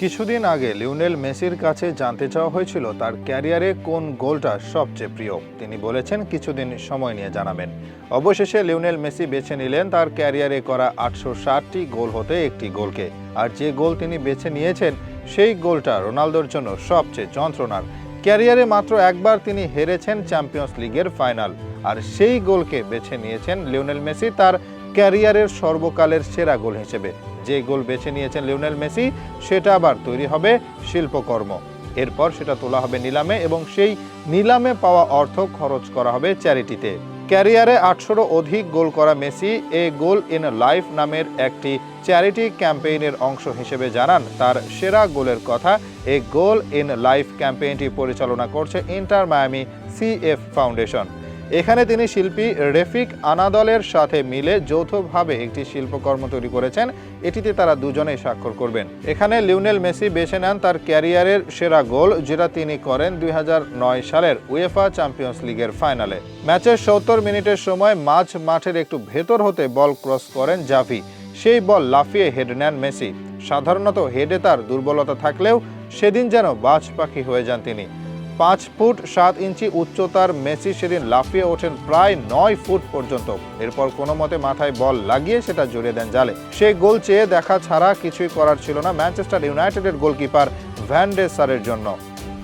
কিছুদিন আগে লিওনেল মেসির কাছে জানতে চাওয়া হয়েছিল তার ক্যারিয়ারে কোন গোলটা সবচেয়ে প্রিয়। তিনি বলেছেন, কিছুদিন সময় নিয়ে জানাবেন। অবশেষে লিওনেল মেসি বেছে নিলেন তার ক্যারিয়ারে করা আটশো ষাটটি গোল হতে একটি গোলকে। আর যে গোল তিনি বেছে নিয়েছেন, সেই গোলটা রোনালদোর জন্য সবচেয়ে যন্ত্রণার। ক্যারিয়ারে মাত্র একবার তিনি হেরেছেন চ্যাম্পিয়ন্স লিগের ফাইনাল। আর সেই গোলকে বেছে নিয়েছেন লিওনেল মেসি তার ক্যারিয়ারের সর্বকালের সেরা গোল হিসেবে। যে গোল বেছে নিয়েছেন লিওনেল মেসি, সেটা আবার তৈরি হবে শিল্পকর্ম। এরপর সেটা তোলা হবে নিলামে এবং সেই নিলামে পাওয়া অর্থ খরচ করা হবে চ্যারিটিতে। ক্যারিয়ারে আটশোরও অধিক গোল করা Messi, A goal in life নামের একটি চ্যারিটি ক্যাম্পেইনের অংশ হিসেবে জানান তার সেরা গোলের কথা। এ গোল ইন লাইফ ক্যাম্পেইনটি পরিচালনা করছে ইন্টার মায়ামি সিএফ ফাউন্ডেশন। এখানে তিনি শিল্পী রেফিক আনাদলের সাথে মিলে যৌথভাবে একটি শিল্পকর্ম তৈরি করেছেন। এটিতে তারা দুজনেই স্বাক্ষর করবেন। এখানে লিওনেল মেসি বেছে নেন তার ক্যারিয়ারের সেরা গোল, যেটা তিনি করেন দুই হাজার নয় সালের উয়েফা চ্যাম্পিয়ন্স লিগের ফাইনালে। ম্যাচের সত্তর মিনিটের সময় মাঝ মাঠের একটু ভেতর হতে বল ক্রস করেন জাভি। সেই বল লাফিয়ে হেড নেন মেসি। সাধারণত হেডে তার দুর্বলতা থাকলেও সেদিন যেন বাজ পাখি হয়ে যান তিনি। পাঁচ ফুট সাত ইঞ্চি উচ্চতার মেসি সেদিন লাফিয়ে ওঠেন প্রায় নয় ফুট পর্যন্ত। এরপর কোনো মতে মাথায় বল লাগিয়ে সেটা জড়িয়ে দেন জালে। সেই গোল চেয়ে দেখা ছাড়া কিছুই করার ছিল না ম্যানচেস্টার ইউনাইটেডের গোলকিপার ভ্যান্ডেসারের জন্য।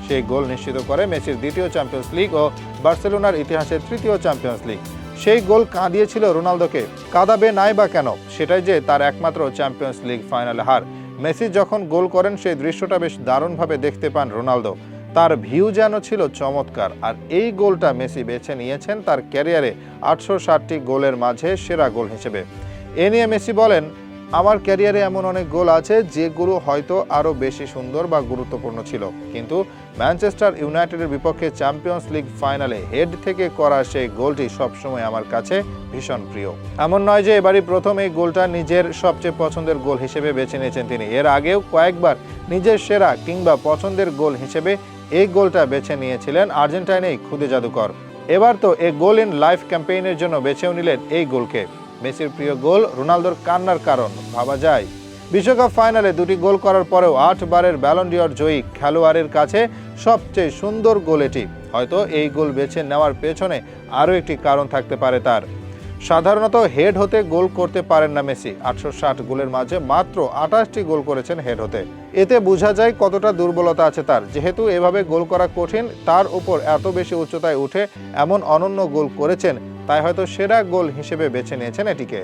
সেই গোল নিশ্চিত করে মেসির দ্বিতীয় চ্যাম্পিয়ন্স লিগ ও বার্সেলোনার ইতিহাসের তৃতীয় চ্যাম্পিয়ন্স লিগ। সেই গোল কাঁদিয়েছিল রোনালদোকে। কাঁদাবে নাই বা কেন? সেটাই যে তার একমাত্র চ্যাম্পিয়ন্স লিগ ফাইনালে হার। মেসি যখন গোল করেন, সেই দৃশ্যটা বেশ দারুণভাবে দেখতে পান রোনালদো। তার ভিউ যেন ছিল চমৎকার, আর এই গোলটা মেসি বেছে নিয়েছেন তার ক্যারিয়ারে আটশো ষাটটি গোলের মাঝে সেরা গোল হিসেবে। এ নিয়ে মেসি বলেন, আমার ক্যারিয়ারে এমন অনেক গোল আছে যেগুলো হয়তো আরও বেশি সুন্দর বা গুরুত্বপূর্ণ ছিল। কিন্তু ম্যানচেস্টার ইউনাইটেডের বিপক্ষে চ্যাম্পিয়ন্স লিগ ফাইনালে হেড থেকে করা সেই গোলটি সবসময় আমার কাছে ভীষণ প্রিয়। এমন নয় যে এবারই প্রথম এই গোলটা নিজের সবচেয়ে পছন্দের গোল হিসেবে বেছে নিয়েছেন তিনি। এর আগেও কয়েকবার নিজের সেরা কিংবা পছন্দের গোল হিসেবে এই গোলটা বেছে নিয়েছিলেন আর্জেন্টাইনেই খুদে জাদুকর। এবার তো এ গোল ইন লাইফ ক্যাম্পেইনের জন্য বেছেও নিলেন এই গোলকে। মেসির প্রিয় গোল রোনালদোর কান্নার কারণ, ভাবা যায়। বিশ্বকাপ ফাইনালে দুটি গোল করার পরেও আট বারের ব্যালন্ডিয়র জয়ী খেলোয়াড়ের কাছে সবচেয়ে সুন্দর গোল এটি। হয়তো এই গোল বেছে নেওয়ার পেছনে আরও একটি কারণ থাকতে পারে তার। সাধারণত হেড হতে গোল করতে পারেন না মেসি। আটশো ষাট গোলের মাঝে মাত্র আঠাশটি গোল করেছেন হেড হতে। এতে বোঝা যায় কতটা দুর্বলতা আছে তার। যেহেতু এভাবে গোল করা কঠিন, তার উপর এত বেশি উচ্চতায় উঠে এমন অনন্য গোল করেছেন, তাই হয়তো সেরা গোল হিসেবে বেছে নিয়েছেন এটিকে।